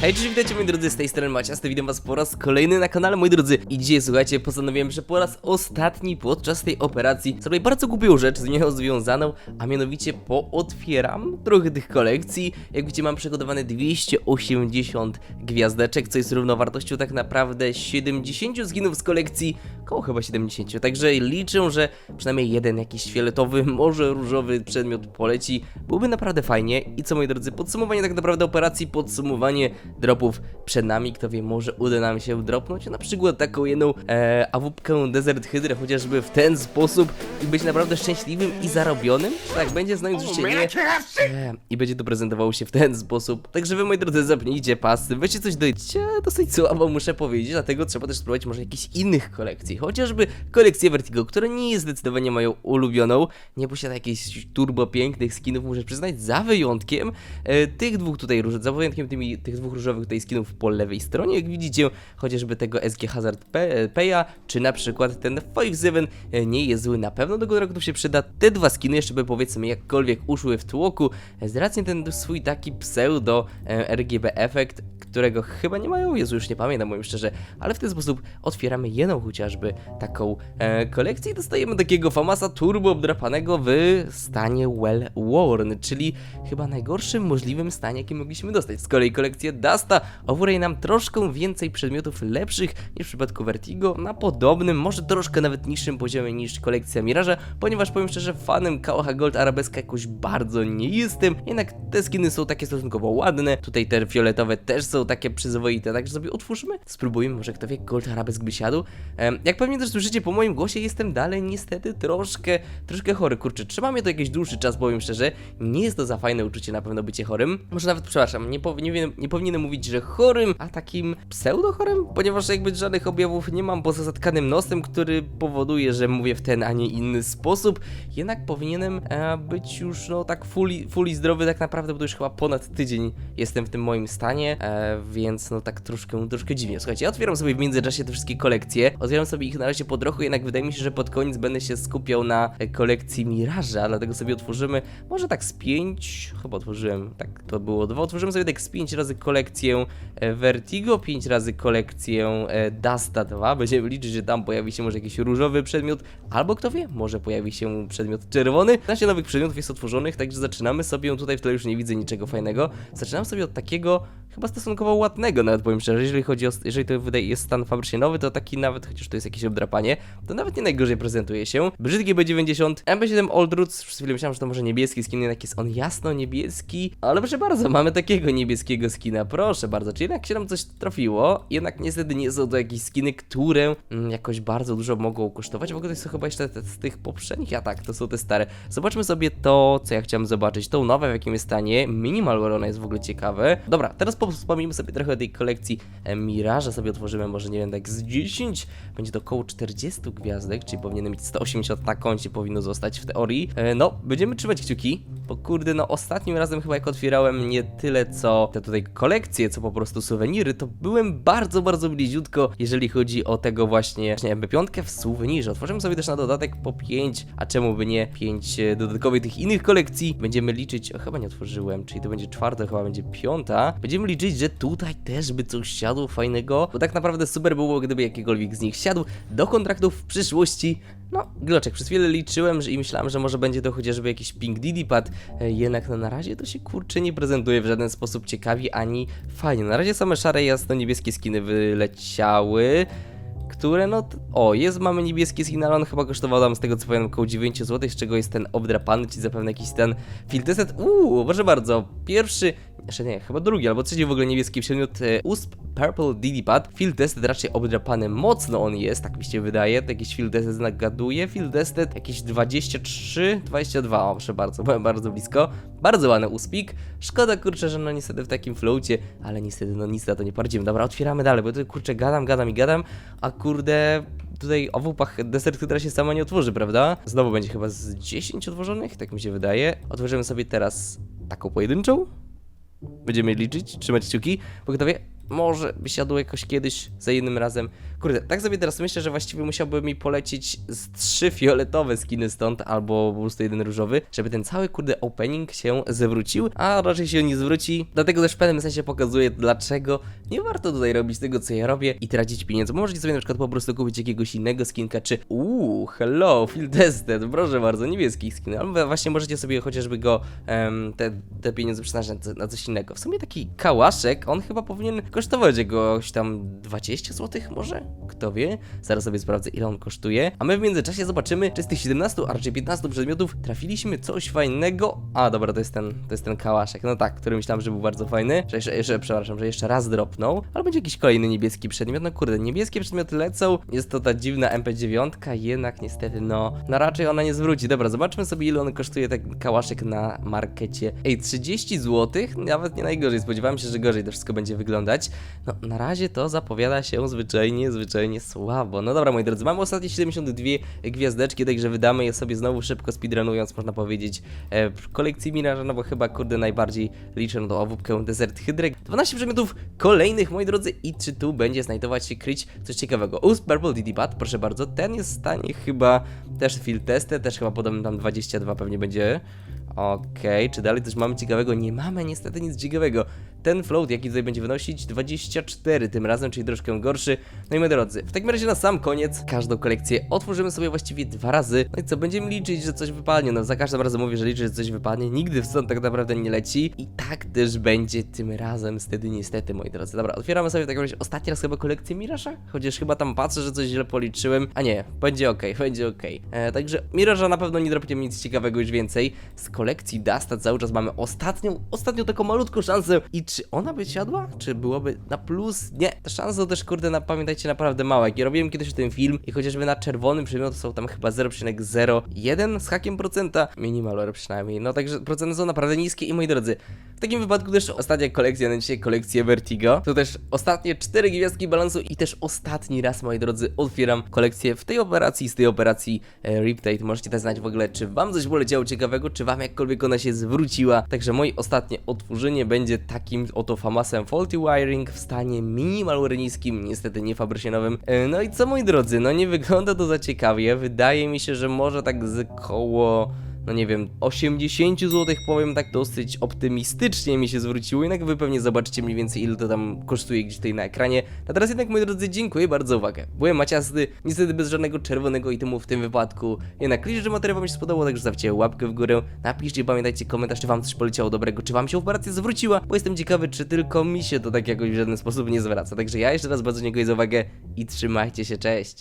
Hej, cześć, witajcie moi drodzy, z tej strony Maciasty, witam was po raz kolejny na kanale, moi drodzy. I dzisiaj, słuchajcie, postanowiłem, że po raz ostatni podczas tej operacji zrobię bardzo głupią rzecz z nią związaną A mianowicie pootwieram trochę tych kolekcji. Jak widzicie, mam przygotowane 280 gwiazdeczek, co jest równowartością tak naprawdę 70 skinów z kolekcji Koło chyba 70, także liczę, że przynajmniej jeden jakiś fioletowy, może różowy przedmiot poleci. Byłoby naprawdę fajnie. I co, moi drodzy, podsumowanie tak naprawdę operacji, podsumowanie dropów przed nami. Kto wie, może uda nam się dropnąć na przykład taką jedną e, awupkę Desert Hydra, chociażby w ten sposób i być naprawdę szczęśliwym i zarobionym. Tak, będzie znając życie nie. E, I będzie to prezentowało się w ten sposób. Także wy, moi drodzy, zapnijcie pasy, weźcie coś dojdzie dosyć słabo, muszę powiedzieć, dlatego trzeba też spróbować może jakichś innych kolekcji. Chociażby kolekcję Vertigo, która nie jest zdecydowanie moją ulubioną, nie posiada jakichś turbo pięknych skinów, muszę przyznać, za wyjątkiem e, tych dwóch tutaj róż, za wyjątkiem tymi, tych dwóch różowych tutaj skinów po lewej stronie, jak widzicie, chociażby tego SG Hazard Pe- Paya, czy na przykład ten 5-7 e, nie jest zły, na pewno do Godroktów się przyda. Te dwa skiny jeszcze by powiedzmy jakkolwiek uszły w tłoku, e, z racji ten swój taki pseudo e, RGB efekt, którego chyba nie mają, Jezu, już nie pamiętam, powiem szczerze, ale w ten sposób otwieramy jedną chociażby taką e, kolekcję i dostajemy takiego Famasa turbo obdrapanego w stanie well worn, czyli chyba najgorszym możliwym stanie, jaki mogliśmy dostać. Z kolei kolekcja Dusta oferuje nam troszkę więcej przedmiotów lepszych niż w przypadku Vertigo, na podobnym, może troszkę nawet niższym poziomie niż kolekcja Miraża, ponieważ powiem szczerze, fanem Kałacha Gold Arabeska jakoś bardzo nie jestem, jednak te skiny są takie stosunkowo ładne, tutaj te fioletowe też są takie przyzwoite, także sobie otwórzmy, spróbujmy, może kto wie, Gold Arabesk by siadł. Em, jak pewnie też słyszycie po moim głosie, jestem dalej niestety troszkę, troszkę chory, kurczę, trzyma mnie to jakiś dłuższy czas, powiem szczerze, nie jest to za fajne uczucie na pewno bycie chorym, może nawet, przepraszam, nie, nie powinienem mówić, że chorym, a takim pseudo-chorym, ponieważ jakby żadnych objawów nie mam poza zatkanym nosem, który powoduje, że mówię w ten, a nie inny sposób, jednak powinienem e, być już, no tak fully, fully zdrowy tak naprawdę, bo to już chyba ponad tydzień jestem w tym moim stanie, e, więc no tak troszkę, troszkę dziwnie. Słuchajcie, ja otwieram sobie w międzyczasie te wszystkie kolekcje, otwieram sobie ich na razie po trochu, jednak wydaje mi się, że pod koniec będę się skupiał na e, kolekcji Miraża, dlatego sobie otworzymy, może tak z pięć, chyba otworzyłem, tak to było dwa, otworzymy sobie tak z pięć razy kolekcję e, Vertigo, pięć razy kolekcję e, Dusta 2, będziemy liczyć, że tam pojawi się może jakiś różowy przedmiot, albo kto wie, może pojawi się przedmiot czerwony. 15 nowych przedmiotów jest otworzonych, także zaczynamy sobie, tutaj w tle już nie widzę niczego fajnego, zaczynam sobie od takiego, chyba stosunkowo ładnego nawet powiem szczerze, jeżeli chodzi o, jeżeli to jest stan fabrycznie nowy, to taki nawet, chociaż to jest jakieś obdrapanie, to nawet nie najgorzej prezentuje się. Brzydki B90, MB7 Old Roots, przez chwilę myślałem, że to może niebieski skin, jednak jest on jasno niebieski, ale proszę bardzo, mamy takiego niebieskiego skina, proszę bardzo, czyli jednak się nam coś trafiło, jednak niestety nie są to jakieś skiny, które mm, jakoś bardzo dużo mogą kosztować, w ogóle to są chyba jeszcze te, z tych poprzednich, a tak, to są te stare. Zobaczmy sobie to, co ja chciałem zobaczyć, tą nowe, w jakim jest stanie, Minimal ona jest w ogóle ciekawe. Dobra, teraz wspomnimy sobie trochę o tej kolekcji e, Miraża, sobie otworzymy może, nie wiem, tak z 10, będzie to około 40 gwiazdek, czyli powinienem mieć 180 na koncie, powinno zostać w teorii. E, no, będziemy trzymać kciuki, bo kurde, no ostatnim razem chyba jak otwierałem nie tyle co te tutaj kolekcje, co po prostu suweniry, to byłem bardzo, bardzo bliziutko, jeżeli chodzi o tego właśnie, właśnie MP5 w suwenirze. Otworzymy sobie też na dodatek po 5, a czemu by nie 5 dodatkowych tych innych kolekcji. Będziemy liczyć, o, chyba nie otworzyłem, czyli to będzie czwarta, chyba będzie piąta. Będziemy liczyć, że tutaj też by coś siadło fajnego, bo tak naprawdę super było, gdyby jakikolwiek z nich siadł do kontraktów w przyszłości. No, Gloczek, przez chwilę liczyłem że i myślałem, że może będzie to chociażby jakiś Pink Diddy Pad, e, jednak no, na razie to się kurczę nie prezentuje w żaden sposób ciekawie ani fajnie. Na razie same szare, jasno-niebieskie skiny wyleciały które no, o, jest, mamy niebieski skin, ale on chyba kosztował tam z tego co powiem około 9 zł, z czego jest ten obdrapany, czyli zapewne jakiś ten filteset, uuu, proszę bardzo, pierwszy, jeszcze nie, chyba drugi albo trzeci w ogóle niebieski przedmiot, e, USP Purple Diddy Pad, field tested raczej obdrapany mocno on jest, tak mi się wydaje, to jakiś field tested nagaduje, field tested jakieś 23, 22, o proszę bardzo, byłem bardzo blisko, bardzo ładny uspik, szkoda kurczę, że no niestety w takim floacie, ale niestety no nic na to nie poradzimy, dobra, otwieramy dalej, bo tu kurczę gadam, gadam i gadam, a kurde, tutaj o wupach desert, która się sama nie otworzy, prawda? Znowu będzie chyba z 10 otworzonych, tak mi się wydaje. Otworzymy sobie teraz taką pojedynczą. Będziemy liczyć, trzymać kciuki, bo kto wie, może by siadło jakoś kiedyś za jednym razem. Kurde, tak sobie teraz myślę, że właściwie musiałby mi polecieć z trzy fioletowe skiny stąd, albo po prostu jeden różowy, żeby ten cały kurde opening się zwrócił, a raczej się nie zwróci. Dlatego też w pewnym sensie pokazuję, dlaczego nie warto tutaj robić tego, co ja robię i tracić pieniędzy. Możecie sobie na przykład po prostu kupić jakiegoś innego skinka, czy uuu, hello, field tested, proszę bardzo, niebieski skin, albo właśnie możecie sobie chociażby go, em, te, te pieniądze przeznaczyć na, na coś innego. W sumie taki kałaszek, on chyba powinien kosztować jakoś tam 20 zł może? Kto wie? Zaraz sobie sprawdzę, ile on kosztuje. A my w międzyczasie zobaczymy, czy z tych 17, a raczej 15 przedmiotów trafiliśmy coś fajnego. A, dobra, to jest ten, to jest ten kałaszek. No tak, który myślałem, że był bardzo fajny. Że jeszcze, przepraszam, że jeszcze raz dropnął. Ale będzie jakiś kolejny niebieski przedmiot. No kurde, niebieskie przedmioty lecą. Jest to ta dziwna MP9, jednak niestety, no, no raczej ona nie zwróci. Dobra, zobaczmy sobie, ile on kosztuje ten kałaszek na markecie. Ej, 30 zł? Nawet nie najgorzej. Spodziewałem się, że gorzej to wszystko będzie wyglądać. No, na razie to zapowiada się zwyczajnie, zwyczajnie słabo. No dobra, moi drodzy, mamy ostatnie 72 gwiazdeczki, także wydamy je sobie znowu szybko speedrunując, można powiedzieć, e, w kolekcji Miraża, no bo chyba, kurde, najbardziej liczę na tą owóbkę Desert Hydrek. 12 przedmiotów kolejnych, moi drodzy, i czy tu będzie znajdować się kryć coś ciekawego? Ust Purple DD Pad, proszę bardzo, ten jest w stanie chyba też field testy, też chyba podobno tam 22 pewnie będzie. Okej, czy dalej coś mamy ciekawego? Nie mamy niestety nic ciekawego. Ten float, jaki tutaj będzie wynosić 24 tym razem, czyli troszkę gorszy. No i moi drodzy, w takim razie na sam koniec każdą kolekcję otworzymy sobie właściwie dwa razy. No i co, będziemy liczyć, że coś wypadnie. No za każdym razem mówię, że liczę, że coś wypadnie. Nigdy w stąd tak naprawdę nie leci. I tak też będzie tym razem, niestety, niestety, moi drodzy. Dobra, otwieramy sobie w takim razie ostatni raz chyba kolekcję Miraża. Chociaż chyba tam patrzę, że coś źle policzyłem. A nie, będzie ok, będzie ok. E, także Miraża na pewno nie dropniemy nic ciekawego już więcej. Z kolekcji Dusta cały czas mamy ostatnią, ostatnią taką malutką szansę. I czy ona by siadła? Czy byłoby na plus? Nie, te szanse też kurde, na, pamiętajcie, naprawdę małe. Jak ja robiłem kiedyś ten film i chociażby na czerwonym przedmiotu są tam chyba 0,01 z hakiem procenta. Minimalor przynajmniej. No także procenty są naprawdę niskie i moi drodzy, w takim wypadku też ostatnia kolekcja na dzisiaj, kolekcja Vertigo. To też ostatnie 4 gwiazdki balansu i też ostatni raz, moi drodzy, otwieram kolekcję w tej operacji, z tej operacji e, Riptide. Możecie też znać w ogóle, czy wam coś poleciało ciekawego, czy wam jakkolwiek ona się zwróciła. Także moje ostatnie otworzenie będzie takim oto famasem Faulty Wiring w stanie minimal niskim, niestety nie fabrycznowym. E, no i co, moi drodzy, no nie wygląda to za ciekawie. Wydaje mi się, że może tak z koło no nie wiem, 80 zł powiem tak dosyć optymistycznie mi się zwróciło, jednak wy pewnie zobaczycie mniej więcej ile to tam kosztuje gdzieś tutaj na ekranie. A teraz jednak moi drodzy dziękuję bardzo za uwagę. Byłem Maciasty, niestety bez żadnego czerwonego itemu w tym wypadku. Jednak liczę, że materiał wam się spodobał, także zostawcie łapkę w górę, napiszcie pamiętajcie komentarz, czy wam coś poleciało dobrego, czy wam się operacja zwróciła, bo jestem ciekawy, czy tylko mi się to tak jakoś w żaden sposób nie zwraca. Także ja jeszcze raz bardzo dziękuję za uwagę i trzymajcie się, cześć!